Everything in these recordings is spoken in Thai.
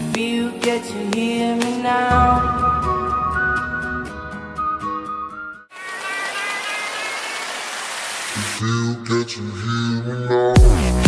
If you get to hear me now. If you get to hear me now.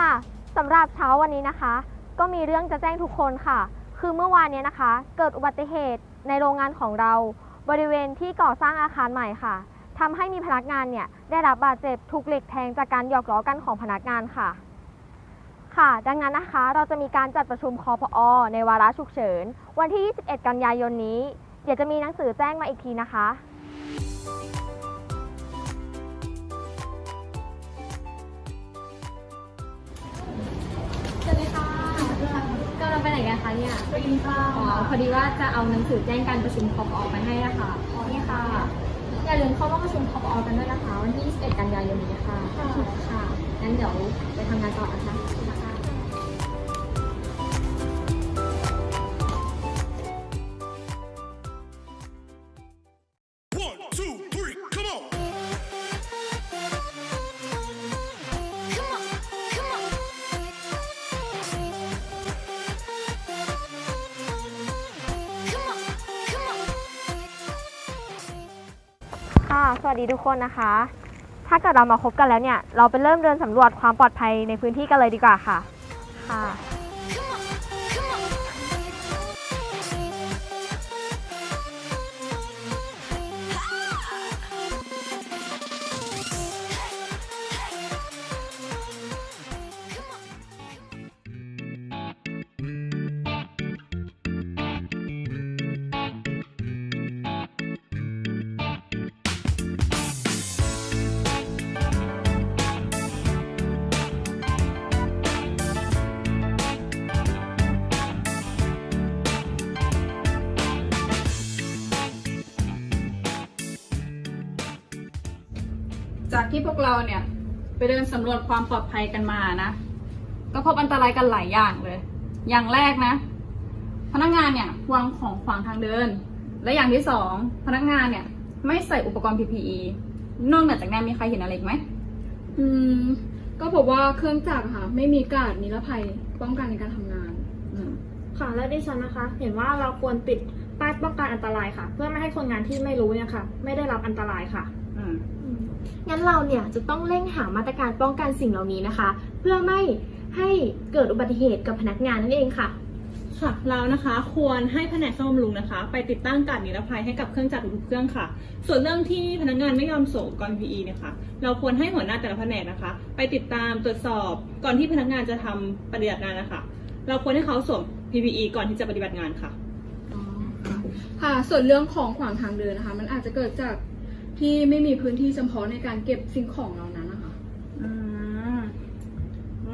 ค่ะสำหรับเช้าวันนี้นะคะ ก็มีเรื่องจะแจ้งทุกคนค่ะ คือเมื่อวานเนี้นะคะ เกิดอุบัติเหตุในโรงงานของเรา บริเวณที่ก่อสร้างอาคารใหม่ค่ะทำให้มีพนักงานเนี่ยได้รับบาดเจ็บถูกเหล็กแทงจากการหยอกล้อกันของพนักงานค่ะ ค่ะ ดังนั้นนะคะ เราจะมีการจัดประชุมคอพอในวาระฉุกเฉิน วันที่ 21 กันยายนนี้ เดี๋ยวจะมีหนังสือแจ้งมาอีกทีนะคะ คะเนี่ยไปกินข้าวอ๋อพอดีว่าจะเอาหนังสือแจ้งการประชุมคอปอไปให้นะคะอ๋อนี่ค่ะอย่าลืมเข้าร่วมประชุมคอปอกันด้วยนะคะ วันที่ 21 กันยายนนี้ค่ะค่ะงั้นเดี๋ยวไปทำงานต่อนะคะ ค่ะ สวัสดีทุกคนนะคะ ถ้าเกิดเรามาคบกันแล้วเนี่ย เราไปเริ่มเดินสำรวจความปลอดภัยในพื้นที่กันเลยดีกว่าค่ะ ค่ะ จากที่พวกเราเนี่ย ไปเดินสำรวจความปลอดภัยกันมานะ ก็พบอันตรายกันหลายอย่างเลย อย่างแรกนะ พนักงานเนี่ยวางของขวางทางเดิน และอย่างที่สองพนักงานเนี่ย ไม่ใส่อุปกรณ์ PPE นอกเหนือจากนั้นมีใครเห็นอะไรอีกไหมอืม ก็พบว่าเครื่องจักรค่ะ ไม่มีการดนิรภัยป้องกันในการทำงาน อืม ค่ะและดิฉันนะคะ เห็นว่าเราควรปิดป้ายป้องกันอันตรายค่ะ เพื่อไม่ให้คนงานที่ไม่รู้เนี่ยค่ะ ไม่ได้รับอันตรายค่ะ อืม งั้นเราเนี่ยจะต้องเร่งหามาตรการป้องกันสิ่งเหล่านี้นะคะ เพื่อไม่ให้เกิดอุบัติเหตุกับพนักงานนั่นเองค่ะ ค่ะเรานะคะควรให้แผนกซ่อมบำรุงนะคะ ไปติดตั้งการนิรภัยให้กับเครื่องจักรทุกเครื่องค่ะ ส่วนเรื่องที่พนักงานไม่ยอมส่งอุปกรณ์ PE เนี่ยค่ะเราควรให้หัวหน้าแต่ละแผนกนะคะ ไปติดตามตรวจสอบก่อนที่พนักงานจะทำปฏิบัติงานนะคะ เราควรให้เขาสวม PPE ก่อนที่จะปฏิบัติงานค่ะ ค่ะ ส่วนเรื่องของขวางทางเดินนะคะ มันอาจจะเกิดจาก ที่ไม่มีพื้นที่เฉพาะในการเก็บสิ่งของเหล่านั้นนะคะ อืม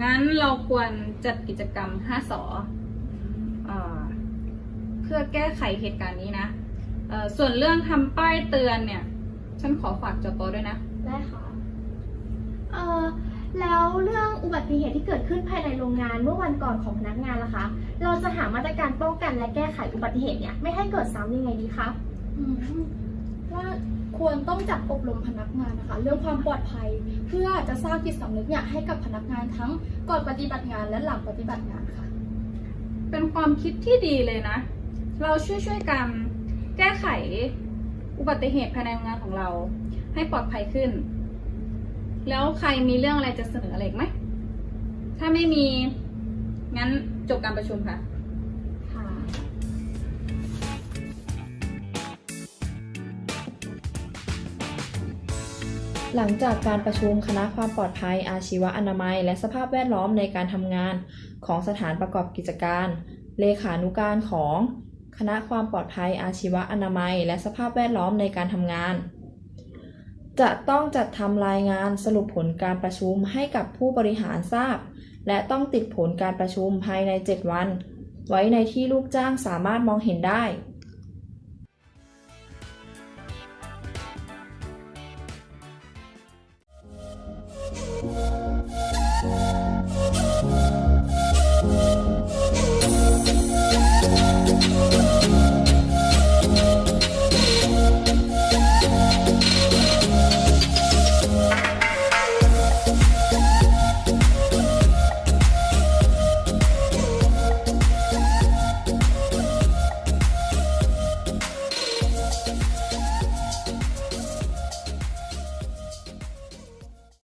งั้นเราควรจัดกิจกรรม 5สอเอ่อเพื่อแก้ไขเหตุการณ์นี้นะเอ่อส่วนเรื่องทำป้ายเตือนเนี่ย ฉันขอฝากจปด้วยนะ ได้ค่ะ เอ่อแล้วเรื่องอุบัติเหตุที่เกิดขึ้นภายในโรงงานเมื่อวันก่อนของพนักงานล่ะคะ เราจะหามาตรการป้องกันและแก้ไขอุบัติเหตุเนี่ยไม่ให้เกิดซ้ำยังไงดีคะ อืมว่า ควรต้องจัดอบรมพนักงานนะคะ เรื่องความปลอดภัยเพื่อจะสร้างจิตสำนึกเนี่ยให้กับพนักงานทั้งก่อนปฏิบัติงานและหลังปฏิบัติงานค่ะ เป็นความคิดที่ดีเลยนะ เราช่วยช่วยกันแก้ไขอุบัติเหตุภายในงานของเราให้ปลอดภัยขึ้น แล้วใครมีเรื่องอะไรจะเสนออะไรอีกไหม ถ้าไม่มี งั้นจบการประชุมค่ะ หลังจากการประชุมคณะความปลอดภัยอาชีวอนามัย และสภาพแวดล้อมในการทำงานของสถานประกอบกิจการ เลขานุการของ คณะความปลอดภัยอาชีวอนามัย และสภาพแวดล้อมในการทำงาน จะต้องจัดทำรายงานสรุปผลการประชุมให้กับผู้บริหารทราบ และต้องติดผลการประชุมภายใน 7 วัน ไว้ในที่ลูกจ้างสามารถมองเห็นได้